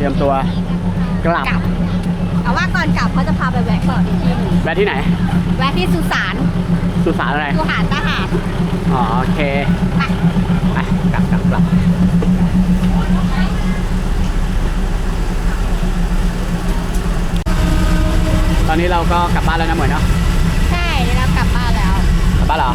ตรียมตัวกลับกลับแต่ว่าก่อนกลับเขาจะพาไปแวะก่อนอีกที่หนึ่งแวะที่ไหน แวะที่สุสานสุสานอะไรสุสานทหารอ๋อโอเคไปไปกลับกลับกลับตอนนี้เราก็กลับบ้านแล้วนะเหมยเนาะใช่เดี๋ยวเรากลับบ้านแล้วกลับบ้านเหรอ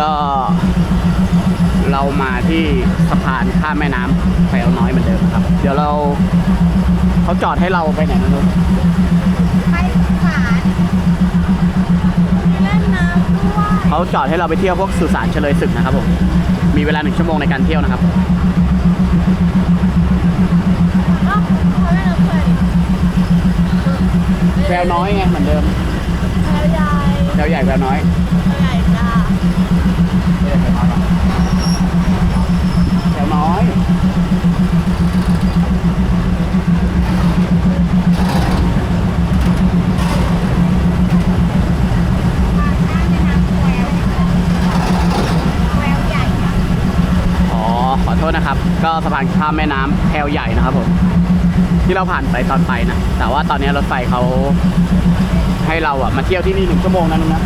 ก็เรามาที่สะพานข้ามแม่น้ำแควน้อยเหมือนเดิมครับ เดี๋ยวเราเขาจอดให้เราไปไหนนะนุ๊กไปสุสานมีเล่นน้ำด้วยเขาจอดให้เราไปเที่ยวพวกสุสานเฉลยศึกนะครับผมมีเวลาหนึ่งชั่วโมงในการเที่ยวนะครับก็เขาเล่นน้ำเพลินแควน้อยไงเหมือนเดิมแพรใหญ่แควใหญ่แควน้อย แพรใหญ่จ้า ไม่ใช่แควน้อยหรอกแควน้อย ทางข้ามแม่น้ำแควแควใหญ่ค่ะ อ๋อ ขอโทษนะครับ ก็ สะพานข้ามแม่น้ำแถวใหญ่นะครับผมที่เราผ่านไปตอนไปนะแต่ว่าตอนนี้รถไฟเขาให้เราอะมาเที่ยวที่นี่หนึ่งชั่วโมงนะนุ๊กนะ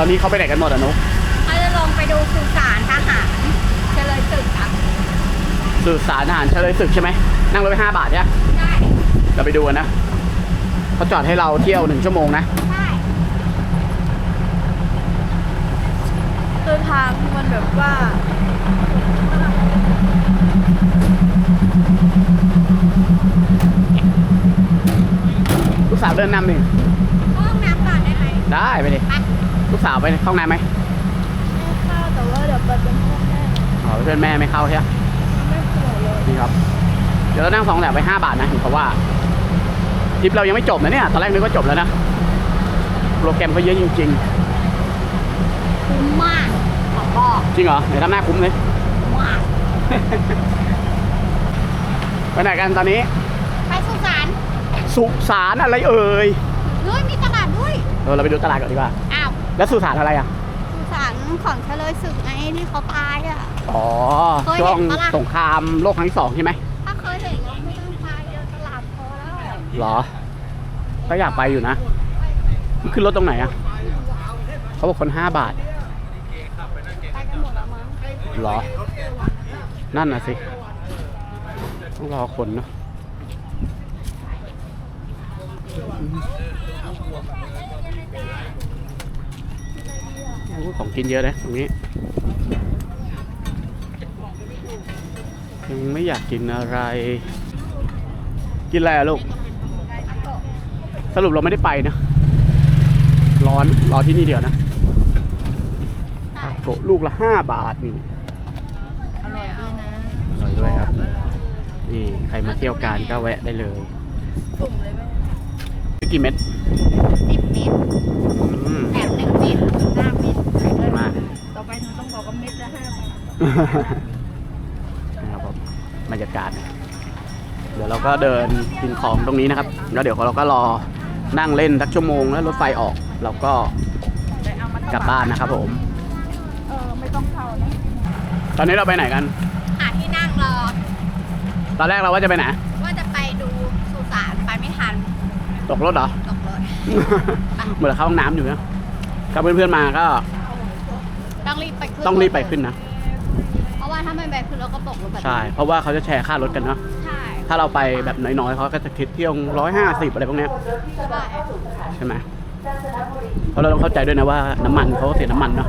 อนนี้เขาไปไหนกันหมดอะนุ๊กเขาจะลงไปดูสุสานทหารเฉลยศึกอะสื่อสารทหารเฉลยศึกใช่ไหมนั่งรถไปห้าบาทใช่ไหมใช่เราไปดูกันนะเขาจอดให้เราเที่ยวหนึ่งชั่วโมงนะใช่คือทางมันแบบว่า ลูกสาวเดินนำหนึ่งห้องน้ำก่อนได้ไหมได้ไปดิ ไป ลูกสาวไปห้องน้ำไหมไม่เข้าแต่ว่าเดี๋ยวเปิดเป็นห้องแม่อ๋อเพื่อนแม่ไม่เข้าใช่ไหมไม่สวยเลยนี่ครับ เดี๋ยวเรานั่งสองแถวไปห้าบาทนะเห็นเขาว่าทริปเรายังไม่จบนะเนี่ยตอนแรกนึกว่าจบแล้วนะโปรแกรมเขาเยอะจริงคุ้มมากขอบอกๆจริงเหรอเดี๋ยวทำหน้าคุ้มเลยมากไปไหนกันตอนนี้ ไปสุสานสุสานอะไรเอ่ยเฮ้ยมีตลาดด้วยเออเราไปดูตลาดก่อนดีกว่าอ้าว แล้วสุสานอะไรอะ สุสานของเฉลยศึกไงที่เขาตายอะ อ๋อ เคยเห็นช่วงปะล่ะ สงครามโลกครั้งที่สองใช่ไหมถ้าเคยเห็นก็ไม่ต้องพายเดินตลาดพอแล้ว เหรอ ก็อยากไปอยู่นะขึ้นรถตรงไหนอะ เขาบอกคนห้าบาท ไปกันหมดแล้วมั้งเหรอ นั่นน่ะสิ ต้องรอคนเนาะโอ้ ของกินเยอะนะตรงนี้ ยังไม่อยากกินอะไร กินอะไรอะลูก สรุปเราไม่ได้ไปนะ ร้อน รอที่นี่เดียวนะทาโกะลูกละห้าบาทนี่อร่อยด้วยนะอร่อยด้วยครับ นี่ใครมาเที่ยวการก็แวะได้เลยสุ่มเลยไหมกี่เม็ดสิบเมตรอืมแถมหนึ่งเมต เมตรละห้าบาทนะครับผมบรรยากาศนะเดี๋ยวเราก็เดินกินของตรงนี้นะครับแล้วเดี๋ยวเราก็รอนั่งเล่นสักชั่วโมงแล้วรถไฟออกเราก็ได้เอามากลับบ้านนะครับผม เออไม่ต้องเข้านะตอนนี้เราไปไหนกัน หาที่นั่งรอ ตอนแรกเราว่าจะไปไหนว่าจะไปดูสุสานไปไม่ทันตกรถเหรอ ตกรถ เหมือนเข้าห้องน้ำอยู่นะถ้าเพื่อนๆมาก็ ต้องรีบไปขึ้นต้องรีบไปขึ้นนะ เพราะว่าถ้าไม่ไปขึ้นเราก็ตกลงไปใช่ เพราะว่าเขาจะแชร์ค่ารถกันเนาะ ใช่ถ้าเราไปแบบน้อยๆเขาก็จะคิดเที่ยวร้อยห้าสิบอะไรพวกเนี้ยใช่ใช่ไหมเพราะเราต้องเข้าใจด้วยนะว่าน้ำมันเขาก็เสียน้ำมันเนาะ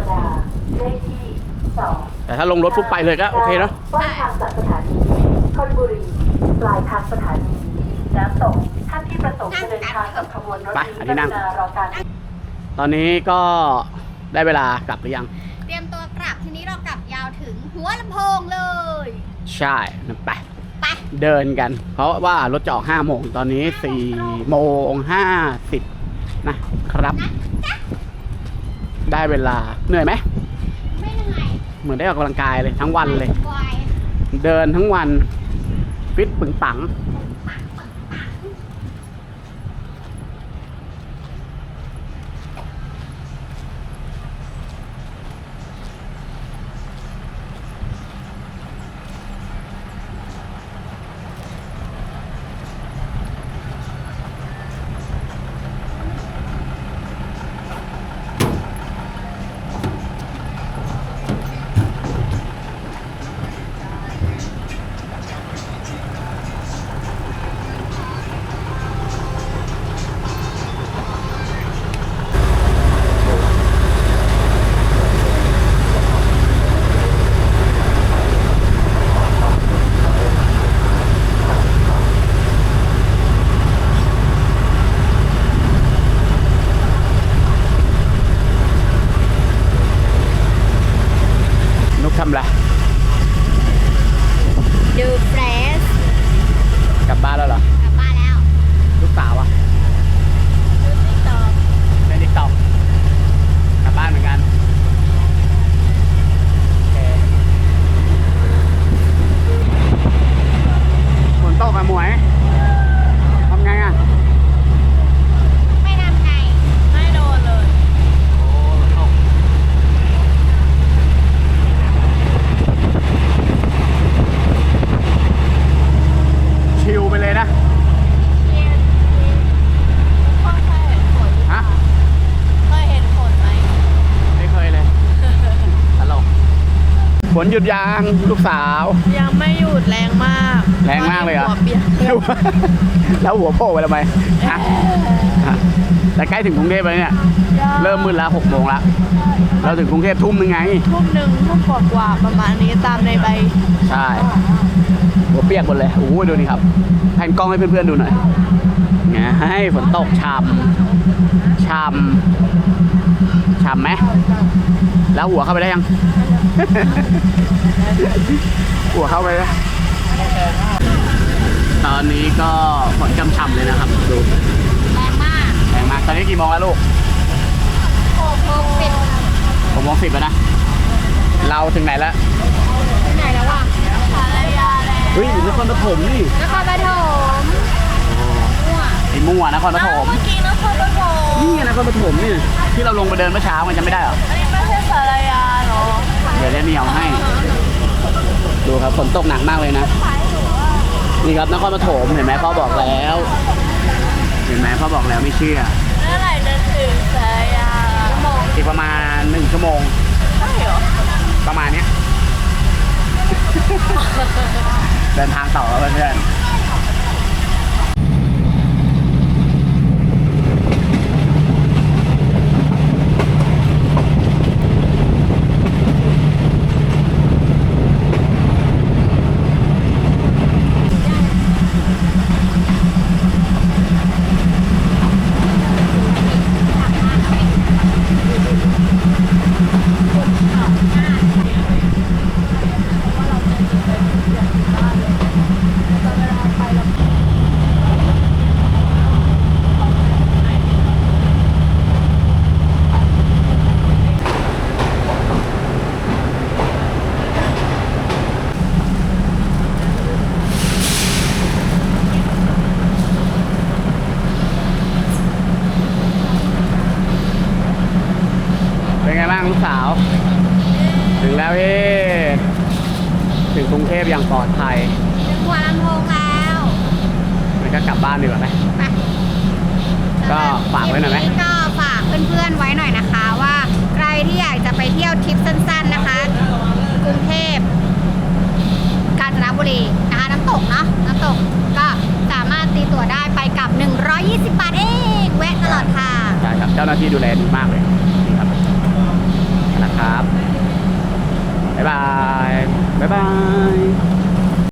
แต่ถ้าลงรถปุ๊บไปเลยก็โอเคเนาะต้นทางจากสถานีธนบุรีปลายทางสถานีน้ำตกท่านที่ประสงค์จะเดินทางกับขบวนรถไปนี้อันนี้นั่งกรุณารอการ ตอนนี้ก็ได้เวลากลับหรือยัง ใช่นะไปไปเดินกัน เพราะว่ารถจะออก5โมงตอนนี้4โมง50นะครับ ได้เวลาเหนื่อยไหมไม่เหนื่อยเหมือนได้ออกกำลังกายเลยทั้งวันเลยบอยเดินทั้งวันฟิตปึงปัง ฝนหยุดยางลูกสาว ยังไม่หยุดแรงมากแรงมากเลยเหรอ หัวเปียกแล้วหัวโผล่ไปทำไมฮะฮะแต่ใกล้ถึงกรุงเทพแล้วเนี่ย เริ่มมืดแล้วหกโมงแล้วเราถึงกรุงเทพทุ่มนึงไง ทุ่มหนึ่งทุ่มกว่าๆประมาณนี้ตามในใบ ใช่หัวเปียกหมดเลยโอ้โหดูนี่ครับแผ่นกล้องให้เพื่อนๆดูหน่อยไงให้ฝนตกช่ำช่ำช่ำไหมแล้วหัวเข้าไปได้ยัง หัวเข้าไปแล้วตอนนี้ก็ฝนช่ำๆเลยนะครับดูแรงมากแรงมาก ตอนนี้กี่โมงแล้วลูกโอ้โหสิบผมโมงสิบแล้วนะ เราถึงไหนแล้วที่ไหนแล้ววะสารยาแล้วเฮ้ยนครปฐมนี่นครปฐมมั่วไอ้มั่วนครปฐมเมื่อกี้นครปฐมนี่ไงนครปฐมนี่ที่เราลงไปเดินเมื่อเช้ามันจำไม่ได้เหรอ เดี๋ยวได้เหนียวให้ ดูครับฝนตกหนักมากเลยนะ นี่ครับนครปฐมเห็นไหมพ่อบอกแล้ว เห็นไหมพ่อบอกแล้วไม่เชื่อเมื่อไหร่จะถึงสารยาชั่วโมงอีกประมาณหนึ่งชั่วโมง ใช่เหรอ ประมาณเนี้ย เดินทางต่อแล้วเพื่อนเป็นไงบ้างลูกสาว ถึงแล้วพี่ถึงกรุงเทพอย่างปลอดภัย ถึงหัวลำโพงแล้ว มันก็กลับบ้านดีกว่าไหม ไป ก็ ฝากไว้หน่อยไหมก็ฝากเพื่อนๆไว้หน่อยนะคะว่าใครที่อยากจะไปเที่ยวทริปสั้นๆนะคะ กรุงเทพกาญจนบุรีนะคะน้ำตกเนาะน้ำตกก็สามารถตีตั๋วได้ไปกับ 120 บาทเองแวะตลอดค่ะใช่ครับ เจ้าหน้าที่ดูแลดีมากเลยนี่ครับนะครับ บ๊ายบาย บ๊ายบาย